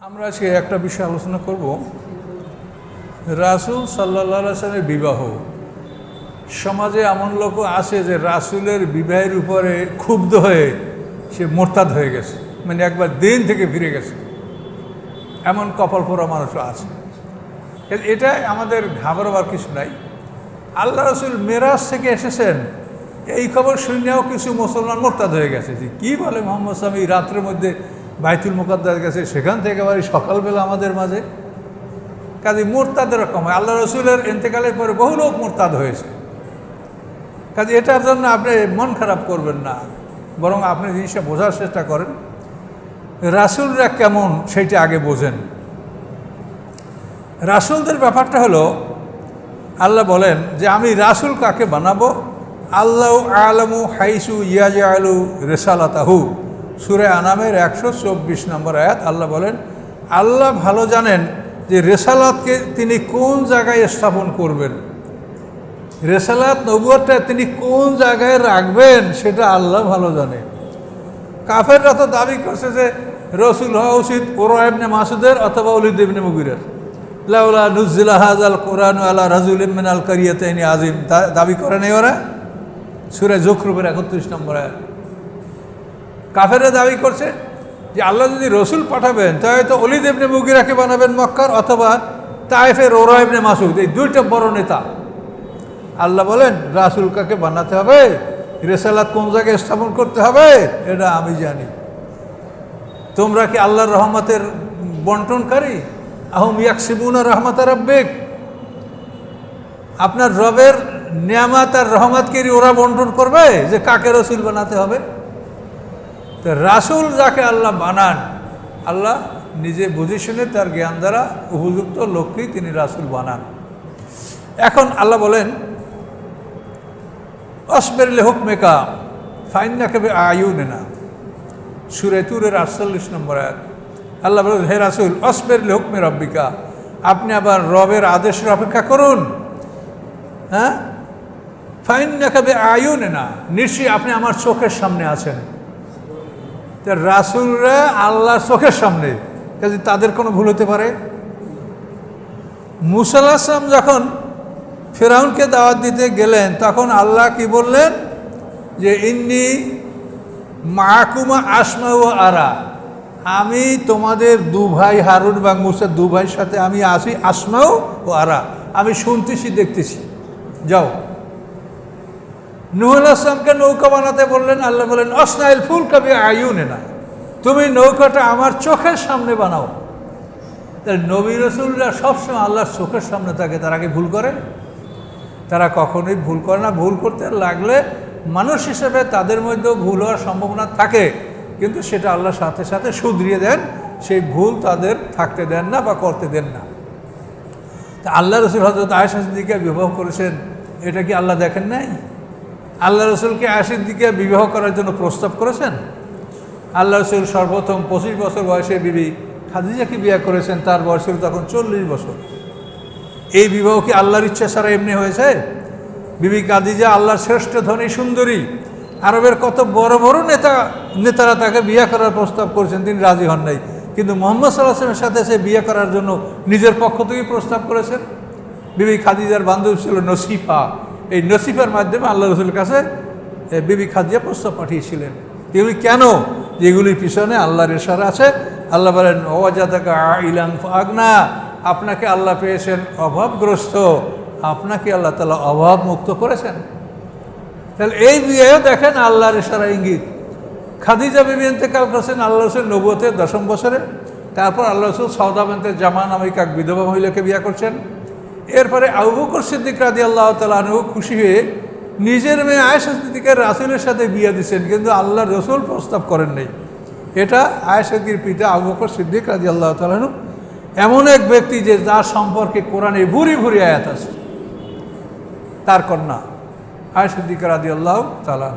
আমরা আজকে একটা বিষয় আলোচনা করব। রাসুল সাল্লা সালের বিবাহ। সমাজে এমন লোক আছে যে রাসুলের বিবাহের উপরে ক্ষুব্ধ হয়ে সে মোরতাদ হয়ে গেছে মানে একবার দিন থেকে ফিরে গেছে। এমন কপাল পোড়া মানুষও আছে। এটা আমাদের ঘাবড়াবার কিছু নাই। আল্লাহ রসুল মেরাজ থেকে এসেছেন। এই খবর শুনেও কিছু মুসলমান মোরতাদ হয়ে গেছে। যে কী বলে মোহাম্মদ সামি, রাত্রের মধ্যে বাইতুল মুকাদ্দার গেছে সেখান থেকে আবার সকালবেলা আমাদের মাঝে। কাজে মোরতাদের রকম হয়। আল্লাহ রসুলের এতেকালের পরে বহু লোক মোরতাদ হয়েছে। কাজে এটার জন্য আপনি মন খারাপ করবেন না। বরং আপনি জিনিসটা বোঝার চেষ্টা করেন। রাসুলরা কেমন সেইটা আগে বোঝেন। রাসুলদের ব্যাপারটা হলো, আল্লাহ বলেন যে আমি রাসুল কাকে বানাবো? আল্লাহ আলমু হাইসু ইয়াজ আলু রেসালাতাহু। সুরে আনামের একশো চব্বিশ নম্বর আয়াত, আল্লাহ বলেন, আল্লাহ ভালো জানেন যে রেসালাতকে তিনি কোন জায়গায় স্থাপন করবেন। রেসালাত নবুয়টা তিনি কোন জায়গায় রাখবেন সেটা আল্লাহ ভালো জানে। কাফেররা তো দাবি করছে যে রসুল হওয়া উচিত ওরা মাসুদের অথবা অলিদ ইবনে মুগিরের। লাউলা নুজিলা হাজাল কোরআন আলা রাজুল ইমিন আল কারিয়াতাইনি আজিম। দাবি করে নেই ওরা? সুরে জখরুবের একত্রিশ নম্বর আয়াত। কাফেররা দাবি করছে যে আল্লাহ যদি রসুল পাঠাবেন, তাহলে তো অলিদ ইবনে মুগিরাকে বানাবেন মক্কার অথবা তাইফের ওরা ইবনে মাসুদ এই দুইটা বড় নেতা। আল্লাহ বলেন, রাসুল কাকে বানাতে হবে? রেসালাত কোন জায়গায় স্থাপন করতে হবে? এটা আমি জানি। তোমরা কি আল্লাহর রহমতের বন্টনকারী? আহম ইয়াকসিবুনা রহমত রব্বেক। আপনার রবের নিয়ামাত আর রহমতকে ওরা বন্টন করবে যে কাকে রসুল বানাতে হবে? তো রাসুল যাকে আল্লাহ বানান আল্লাহ নিজে বুঝে শুনে তার জ্ঞান দ্বারা উপযুক্ত লোককেই তিনি রাসুল বানান। এখন আল্লাহ বলেন, অসবের লেহক মেকা ফাইন না কেবে আয়ু না সুরে তুরের আটচল্লিশ নম্বর আয়াত। আল্লাহ বলেন, হে রাসুল, অসবের লেহক মে রব্বিকা, আপনি আবার রবের আদেশের অপেক্ষা করুন। হ্যাঁ? ফাইন না কেবে আয়ু না নিশ্চয়ই আপনি আমার চোখের সামনে আছেন। রাসুলরা আল্লাহর চোখের সামনে, কাজে তাদের কোনো ভুল হতে পারে? মুসাল্লাহাম যখন ফেরাউনকে দাওয়াত দিতে গেলেন, তখন আল্লাহ কি বললেন? যে, ইন্নি মাকুমা আসমা ও আরা, আমি তোমাদের দু ভাই হারুন এবং মুসার দু ভাইয়ের সাথে আমি আসি আসমাও ও আরা, আমি শুনতেছি, দেখতেছি। যাও। নুহুল আসলামকে নৌকা বানাতে বললেন, আল্লাহ বললেন, অসনাইল ফুল কবি আয়ুনে না তুমি নৌকাটা আমার চোখের সামনে বানাও। তাহলে নবী রসুলরা সবসময় আল্লাহর চোখের সামনে থাকে, তারা কি ভুল করে? তারা কখনোই ভুল করে না। ভুল করতে লাগলে মানুষ হিসেবে তাদের মধ্যেও ভুল হওয়ার সম্ভাবনা থাকে, কিন্তু সেটা আল্লাহর সাথে সাথে শুধরিয়ে দেন, সেই ভুল তাদের থাকতে দেন না বা করতে দেন না। তা আল্লাহ রসুল হজরত আয়সা বিবাহ করেছেন, এটা কি আল্লাহ দেখেন নাই? আল্লাহ রসুলকে আয়েশার দিকে বিবাহ করার জন্য প্রস্তাব করেছেন? আল্লাহ রসুল সর্বপ্রথম পঁচিশ বছর বয়সে বিবি খাদিজাকে বিয়ে করেছেন, তার বয়স ছিল তখন চল্লিশ বছর। এই বিবাহ কি আল্লাহর ইচ্ছা ছাড়া এমনি হয়েছে? বিবি কাদিজা আল্লাহর শ্রেষ্ঠ ধনী সুন্দরী, আরবের কত বড় বড় নেতা, নেতারা তাকে বিয়ে করার প্রস্তাব করেছেন, তিনি রাজি হন নাই। কিন্তু মোহাম্মদ সাল্লাহামের সাথে সে বিয়ে করার জন্য নিজের পক্ষ থেকেই প্রস্তাব করেছেন? বিবি খাদিজার বান্ধব ছিল নসিফা। এই নসিফার মাধ্যমে আল্লাহ রসুলের কাছে বিবি খাদিজা প্রস্তাব পাঠিয়েছিলেন। এগুলি কেন? যেগুলির পিছনে আল্লাহর এশারা আছে। আল্লাহ বলেন, ওয়াজাদাকা আগনা আপনাকে আল্লাহ পেয়েছেন অভাবগ্রস্ত। আপনাকে আল্লাহ তালা অভাব মুক্ত করেছেন। তাহলে এই বিয়েও দেখেন আল্লাহর এশারা ইঙ্গিত। খাদিজা বিবি ইন্তেকাল করেছেন আল্লাহ রসুল নবুয়তের দশম বছরে। তারপর আল্লাহ রসুল সৌদাবেন্তের জামান এক বিধবা মহিলাকে বিয়ে করছেন। এরপরে আবু সিদ্দিক রাজি আল্লাহ তালু খুশি হয়ে নিজের মেয়ে আয়েশা সিদ্দিকের রাসুলের সাথে বিয়ে দিচ্ছেন কিন্তু আল্লাহ রসুল প্রস্তাব করেন নাই। এটা আয়েশাদির পিতা আবু সিদ্দিক রাজি আল্লাহ তালু এমন এক ব্যক্তি যে যার সম্পর্কে কোরআনে ভুরি ভুরি আয়াত আছে। তার কন্যা আয়েশিদ্দিক রাজি আল্লাহ তালা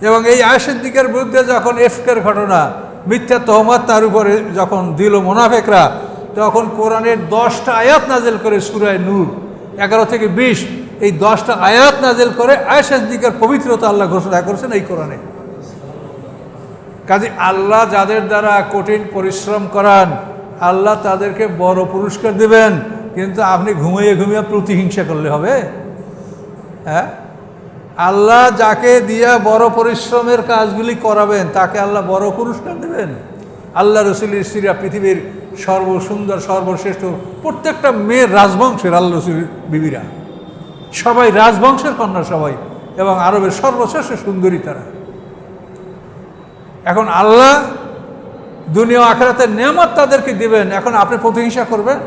এবং এই আয়েশিদ্দিকের বিরুদ্ধে যখন এফকের ঘটনা, মিথ্যা তহমত তার উপরে যখন দিল মোনাফেকরা তখন কোরআনের দশটা আয়াত নাজেল করে সুরায় নূর। এগারো থেকে বিশ, এই দশটা আয়াত নাজেল করে আয়েশিদ্দিকের পবিত্রতা আল্লাহ ঘোষণা করেছেন এই কোরআনে। কাজে আল্লাহ যাদের দ্বারা কঠিন পরিশ্রম করান, আল্লাহ তাদেরকে বড় পুরস্কার দেবেন, কিন্তু আপনি ঘুমিয়ে ঘুমিয়ে প্রতিহিংসা করলে হবে? হ্যাঁ? আল্লাহ যাকে দিয়া বড় পরিশ্রমের কাজগুলি করাবেন, তাকে আল্লাহ বড় পুরস্কার দেবেন। আল্লাহ রসুলের স্ত্রীরা পৃথিবীর সর্বসুন্দর, সর্বশ্রেষ্ঠ, প্রত্যেকটা মেয়ের রাজবংশের আল্লাহ রসুলের বিবিরা। সবাই রাজবংশের কন্যা সবাই, এবং আরবের সর্বশ্রেষ্ঠ সুন্দরী তারা। এখন আল্লাহ দুনিয়া আখেরাতের নিয়ামত তাদেরকে দিবেন, এখন আপনি প্রতিহিংসা করবেন?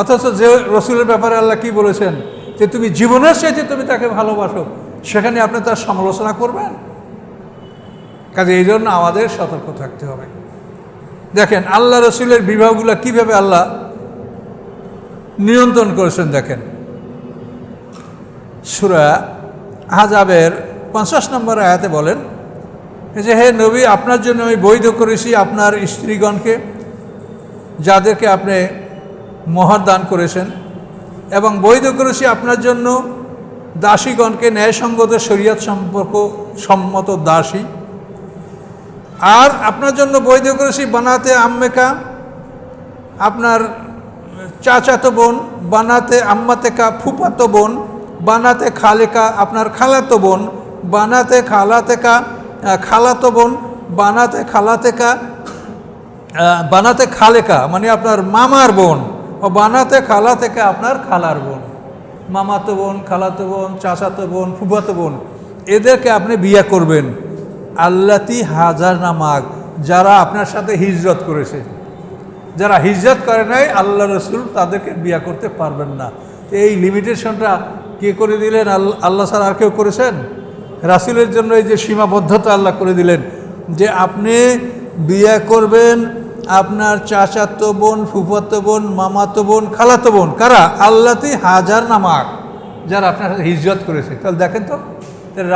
অথচ যে রসুলের ব্যাপারে আল্লাহ কি বলেছেন? যে তুমি জীবনের চাইতে তুমি তাকে ভালোবাসো, সেখানে আপনি তার সমালোচনা করবেন? কাজে এই জন্য আমাদের সতর্ক থাকতে হবে। দেখেন, আল্লাহ রসুলের বিবাহগুলো কীভাবে আল্লাহ নিয়ন্ত্রণ করেছেন দেখেন। সুরা আজাবের পঞ্চাশ নম্বর আয়াতে বলেন যে, হে নবী, আপনার জন্য আমি বৈধ করেছি আপনার স্ত্রীগণকে, যাদেরকে আপনি মহার দান করেছেন, এবং বৈধ করেছি আপনার জন্য দাসীগণকে ন্যায়সঙ্গত শরীয়ত সম্পর্ক সম্মত দাসী আর আপনার জন্য বৈধ করেছি বানাতে আম্মেকা, আপনার চাচাতো বোন, বানাতে আম্মাতেকা ফুপাতো বোন, বানাতে খালেকা আপনার খালাতো বোন, বানাতে খালাতেকা খালাতো বোন, বানাতে খালাতেকা বানাতে খালেকা মানে আপনার মামার বোন, ও বানাতে খালা থেকে আপনার খালার বোন, মামাতো বোন, খালাতো বোন, চাচাতো বোন ফুফাতো বোন, এদেরকে আপনি বিয়ে করবেন। আল্লাতি হাজার নামাক যারা আপনার সাথে হিজরত করেছে। যারা হিজরত করে নাই, আল্লাহ রসুল তাদেরকে বিয়ে করতে পারবেন না। এই লিমিটেশনটা কে করে দিলেন? আল- আল্লাহ স্যার আর কেউ করেছেন? রাসুলের জন্য এই যে সীমাবদ্ধতা আল্লাহ করে দিলেন, যে আপনি বিয়ে করবেন আপনার চাচাতো বোন, ফুফাতো বোন, মামাতো বোন, খালাতো বোন, কারা? আল্লাতে হাজার নামাক যারা আপনার সাথে হিজরত করেছে। তাহলে দেখেন তো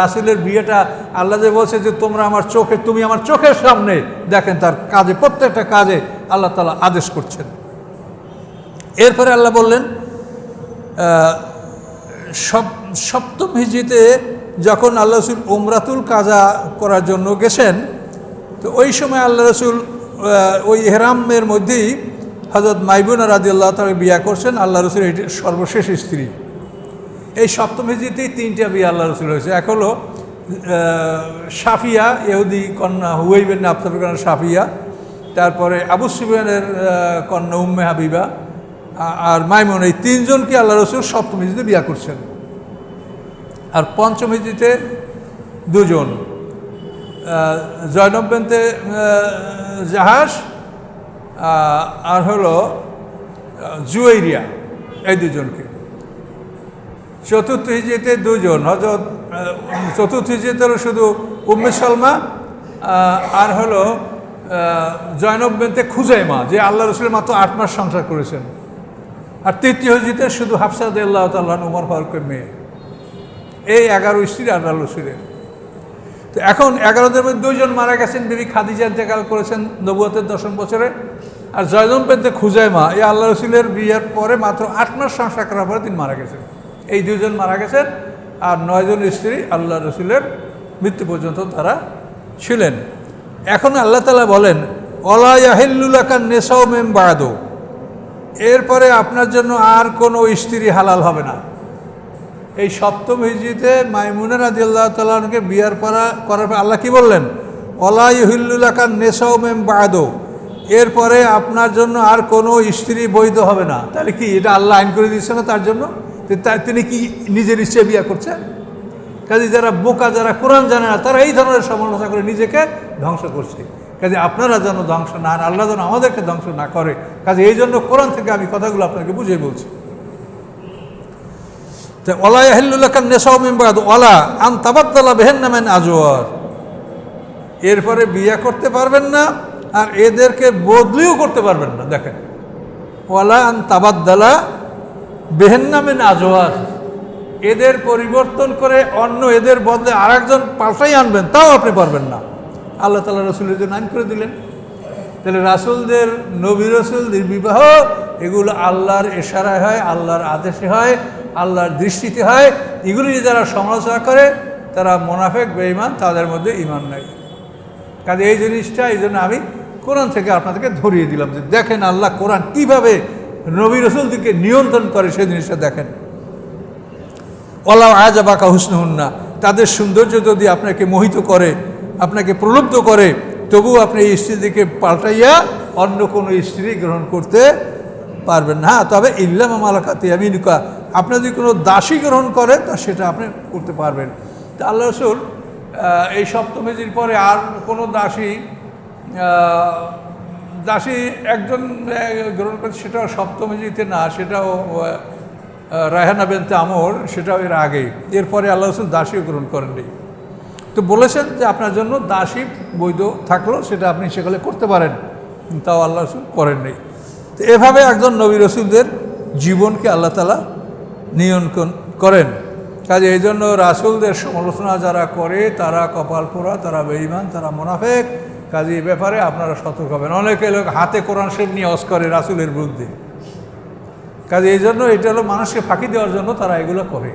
রাসুলের বিয়েটা আল্লাহ যে বলছে যে তোমরা আমার চোখে, তুমি আমার চোখের সামনে দেখেন তার কাজে, প্রত্যেকটা কাজে আল্লাহ তালা আদেশ করছেন। এরপরে আল্লাহ বললেন সব সপ্তম হিজিতে যখন আল্লাহ রসুল ওমরাতুল কাজা করার জন্য গেছেন, তো ওই সময় আল্লাহ রসুল ওই হেরামের মধ্যেই হজরত মাইবুনা রাজি আল্লাহ তাকে বিয়া করছেন। আল্লাহ রসুল এটি সর্বশেষ স্ত্রী। এই সপ্তম হিজিতেই তিনটা বিয়ে আল্লাহ রসুল হয়েছে। এক হলো সাফিয়া ইহুদি কন্যা হুয়াইবেন আফতার কন্যা সাফিয়া তারপরে আবু সুবিয়ানের কন্যা উম্মে হাবিবা আর মাইমন, এই তিনজনকে আল্লাহ রসুল সপ্তম হিজিতে বিয়া করছেন। আর পঞ্চম হিজিতে দুজন জয়নব বেনতে জাহাজ আর হলো জুয়েরিয়া এই দুজনকে। চতুর্থ হিজিতে দুজন হজরত চতুর্থ হিজিতে হলো শুধু উম্মে সালমা আর হলো জয়নব বেনতে খুজাইমা, যে আল্লাহ রসুলের মাত্র আট মাস সংসার করেছেন। আর তৃতীয় হিজিতে শুধু হাফসাদ আল্লাহ তাল্লাহ উমর ফারুকের মেয়ে। এই এগারো স্ত্রী আল্লাহ রসুলের। তো এখন এগারোদের মধ্যে দুইজন মারা গেছেন, বিবি খাদিজা ইন্তেকাল করেছেন নবুয়তের দশম বছরে। আর জয়দম পেতে খুজাইমা, এই আল্লাহ রসুলের বিয়ের পরে মাত্র আট মাস সংসার করার পরে তিনি মারা গেছেন। এই দুজন মারা গেছেন আর নয়জন স্ত্রী আল্লাহ রসুলের মৃত্যু পর্যন্ত তারা ছিলেন। এখন আল্লাহ তালা বলেন অলায়াহিল্লুলাকান নেশাও মেম বায়াদো এরপরে আপনার জন্য আর কোনো স্ত্রী হালাল হবে না। এই সপ্তম হিজড়িতে মাইমুনের আদি আল্লাহ তালকে বিয়ার করা করার পর আল্লাহ কী বললেন? অলাইহুল্লাকার নেশাও মেম বাদো। এরপরে আপনার জন্য আর কোনো স্ত্রী বৈধ হবে না। তাহলে কি এটা আল্লাহ আইন করে দিচ্ছে না তার জন্য? তিনি কি নিজের ইচ্ছে বিয়া করছেন? কাজে যারা বোকা যারা কোরআন জানে না তারা এই ধরনের সমালোচনা করে নিজেকে ধ্বংস করছে। কাজে আপনারা যেন ধ্বংস না হন, আল্লাহ যেন আমাদেরকে ধ্বংস না করে। কাজে এই জন্য কোরআন থেকে আমি কথাগুলো আপনাকে বুঝিয়ে বলছি। তো ওলা ইয়াহিল্লুল্লাকান নেশাও মিম্বাদ ওলা আন তাবাদ্দালা বেহেন নামেন আজওয়ার। এরপরে বিয়ে করতে পারবেন না আর এদেরকে বদলিও করতে পারবেন না দেখেন। ওয়ালা আন তাবাদ্দালা বেহেন নামেন আজওয়ার এদের পরিবর্তন করে অন্য এদের বদলে আরেকজন পাল্টাই আনবেন, তাও আপনি পারবেন না। আল্লাহ তালা রসুলের জন্য আইন করে দিলেন। তাহলে রাসুলদের, নবী রসুলদের বিবাহ, এগুলো আল্লাহর এশারায় হয়, আল্লাহর আদেশে হয়, আল্লাহর দৃষ্টিতে হয়। এগুলি যারা সমালোচনা করে, তারা মোনাফেক, বেঈমান, তাদের মধ্যে ইমান নাই কাজে এই জিনিসটা, এই জন্য আমি কোরআন থেকে আপনাদেরকে ধরিয়ে দিলাম যে দেখেন আল্লাহ কোরআন কীভাবে নবী রসুলদিকে নিয়ন্ত্রণ করে সেই জিনিসটা দেখেন। ওলা ওলাও আজাবাকা হুসনুন্না তাদের সৌন্দর্য যদি আপনাকে মোহিত করে, আপনাকে প্রলুব্ধ করে তবু আপনি এই স্ত্রীদিকে পাল্টাইয়া অন্য কোনো স্ত্রী গ্রহণ করতে পারবেন না। হ্যাঁ তবে ইল্লাম মালাকাতি আমিনুকা আপনি যদি কোনো দাসী গ্রহণ করেন, তা সেটা আপনি করতে পারবেন। তা আল্লাহ রসুল এই সপ্তমেজির পরে আর কোনো দাসী দাসী একজন গ্রহণ করে সেটাও সপ্তমেজিতে না, সেটাও রায়হানা বেনতে আমর, সেটাও এর আগেই। এরপরে আল্লাহ রসুল দাসীও গ্রহণ করেননি। তো বলেছেন যে আপনার জন্য দাসী বৈধ থাকল, সেটা আপনি সেখানে করতে পারেন, তাও আল্লাহ রসুল করেননি। তো এভাবে একজন নবী রসুলদের জীবনকে আল্লাহ তালা নিয়ন্ত্রণ করেন। কাজে এই জন্য রাসুলদের সমালোচনা যারা করে, তারা কপাল পোড়া, তারা বেঈমান, তারা মোনাফেক। কাজে এই ব্যাপারে আপনারা সতর্ক হবেন। অনেকে লোক হাতে কোরআন শরীফ নিয়ে অস করে রাসুলের বিরুদ্ধে। কাজে এই জন্য এটা হলো মানুষকে ফাঁকি দেওয়ার জন্য তারা এগুলো করে।